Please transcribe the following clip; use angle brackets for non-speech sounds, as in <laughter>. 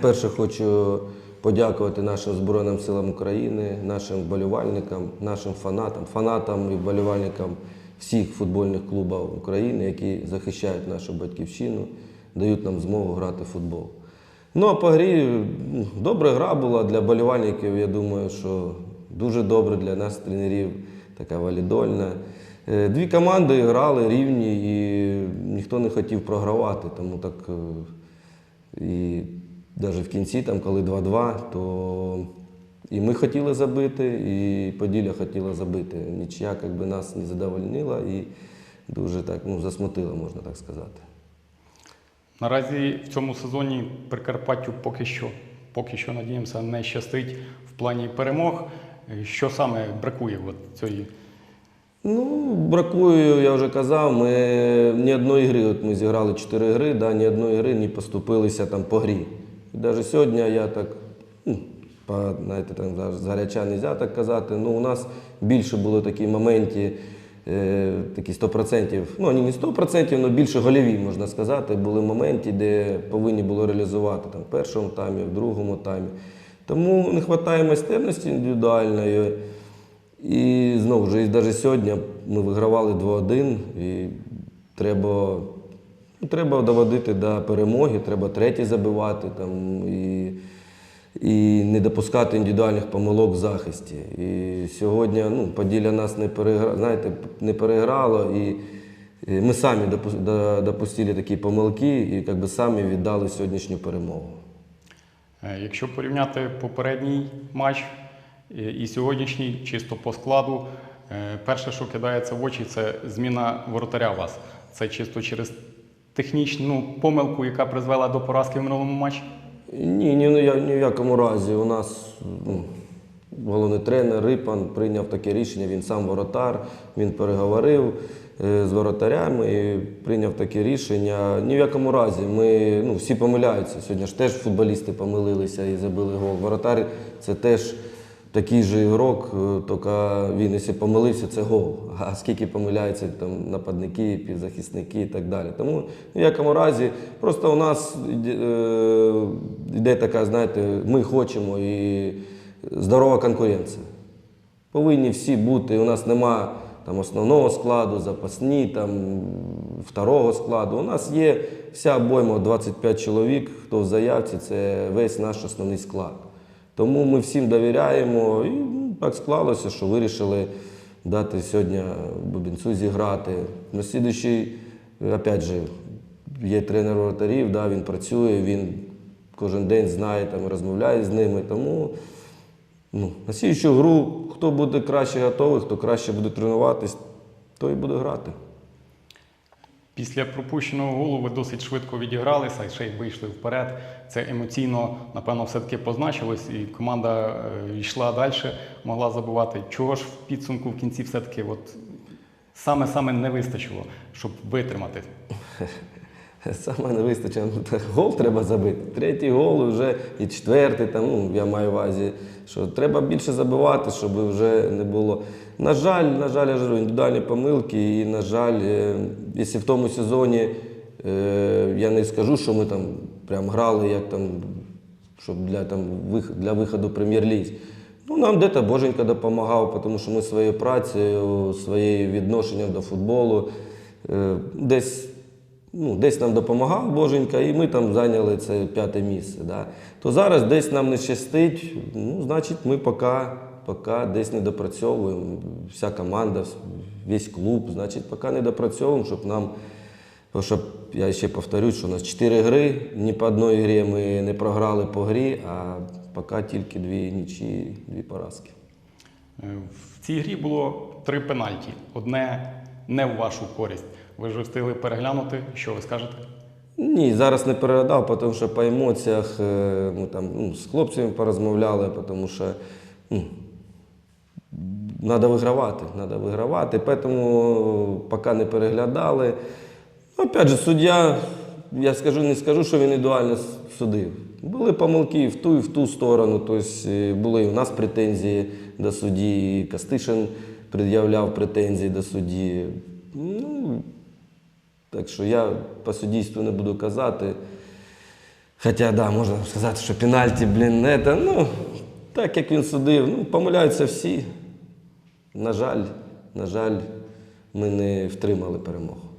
Перше хочу подякувати нашим Збройним силам України, нашим вболівальникам, нашим фанатам, фанатам і вболівальникам всіх футбольних клубів України, які захищають нашу батьківщину, дають нам змогу грати в футбол. Ну а по грі ну, добра гра була для болівальників. Я думаю, що дуже добре для нас, тренерів, така валідольна. Е, Дві команди грали рівні і ніхто не хотів програвати, тому так. е, І навіть в кінці, там, коли 2-2, то і ми хотіли забити, і Поділля хотіла забити. Нічия якби, нас не задовольнила і дуже так ну, засмутила, можна так сказати. Наразі в цьому сезоні Прикарпаттю поки що, поки що надіємося, не щастить в плані перемог. Що саме бракує от цієї? Ну, бракує, я вже казав, ми ні одної гри, от ми зіграли чотири гри, да, ні одної гри не поступилися там по грі. І навіть сьогодні я так, ну, знаєте, за- згаряча не можна так казати. Ну, у нас більше було такі моменти, е, такі 100%, ну, не 100%, але більше гольові, можна сказати, були моменти, де повинні було реалізувати там, в першому таймі, в другому таймі. Тому не вистачає майстерності індивідуальної. І знову ж, навіть сьогодні ми вигравали 2-1, і треба, треба доводити до перемоги, треба третій забивати там, і, і не допускати індивідуальних помилок в захисті. І сьогодні ну, Поділля нас не переграло, знаєте, не переграло, і, ми самі допу- допустили такі помилки і як би, самі віддали сьогоднішню перемогу. Е, Якщо порівняти попередній матч і сьогоднішній, чисто по складу, е, перше, що кидається в очі, це зміна воротаря вас. Це чисто через технічну помилку, яка призвела до поразки в минулому матчі. Ні, ні, ні, ні в якому разі. У нас ну, головний тренер Рипан прийняв таке рішення, він сам воротар, він переговорив е, з воротарями і прийняв таке рішення. Ні в якому разі. Ми, ну, всі помиляються. Сьогодні ж теж футболісти помилилися і забили гол. Воротар це теж такий же ігрок, е, тільки він, якщо помилився, це гол. А скільки помиляються там нападники, півзахисники і так далі. Тому в якому разі, просто у нас е, йде така, знаєте, ми хочемо і здорова конкуренція. Повинні всі бути. У нас нема там основного складу, запасні, там второго складу. У нас є вся обойма 25 чоловік, хто в заявці, це весь наш основний склад. Тому ми всім довіряємо і ну, так склалося, що вирішили дати сьогодні Бубінцю зіграти. На слідуючий, опять же, є тренер воротарів, да, він працює, він кожен день знає, там, розмовляє з ними. Тому Ну, на слідчу гру, хто буде краще готовий, хто краще буде тренуватись, той буде грати. Після пропущеного голу ви досить швидко відігралися і ще й вийшли вперед. Це емоційно, напевно, все-таки позначилось, і команда е, йшла далі, могла забувати. Чого ж в підсумку в кінці все-таки саме-саме не вистачило, щоб витримати? <laughs> <laughs> Саме не вистачило. Ну, Гол треба забити. Третій гол вже і четвертий, там, ну, я маю увазі, що треба більше забивати, щоб вже не було. На жаль, на жаль, я ж індивідуальні помилки, і, на жаль, е, якщо в тому сезоні е, я не скажу, що ми там прям грали як там, щоб для, там, для виходу прем'єр-лізі. Ну, нам де-то Боженька допомагав, тому що ми своєю працею, своєю відношенням до футболу е, десь, ну, десь нам допомагав Боженька, і ми там зайняли це п'яте місце. Да. То зараз десь нам не щастить, ну, значить, ми поки, поки десь не допрацьовуємо. Вся команда, весь клуб, значить, поки не допрацьовуємо, щоб нам. Тому що я ще повторюю, що у нас чотири гри, ні по одній грі ми не програли по грі, а поки тільки дві нічі, дві поразки. Е, В цій грі було три пенальті. Одне не в вашу користь. Ви вже встигли переглянути. Що ви скажете? Ні, зараз не передав, тому що по емоціях е, ми там ну, з хлопцями порозмовляли, тому що ну, треба вигравати, треба вигравати, тому поки не переглядали. Опять же, суддя, я скажу, не скажу, що він ідеально судив. Були помилки в ту, і в ту сторону. Тобто е, були і у нас претензії до судді, і Кастишин пред'являв претензії до судді. Ну, так що я по суддійству не буду казати. Хоча, да, можна сказати, що пенальті, блін, не та, ну, так як він судив, ну, помиляються всі. На жаль, на жаль, ми не втримали перемогу.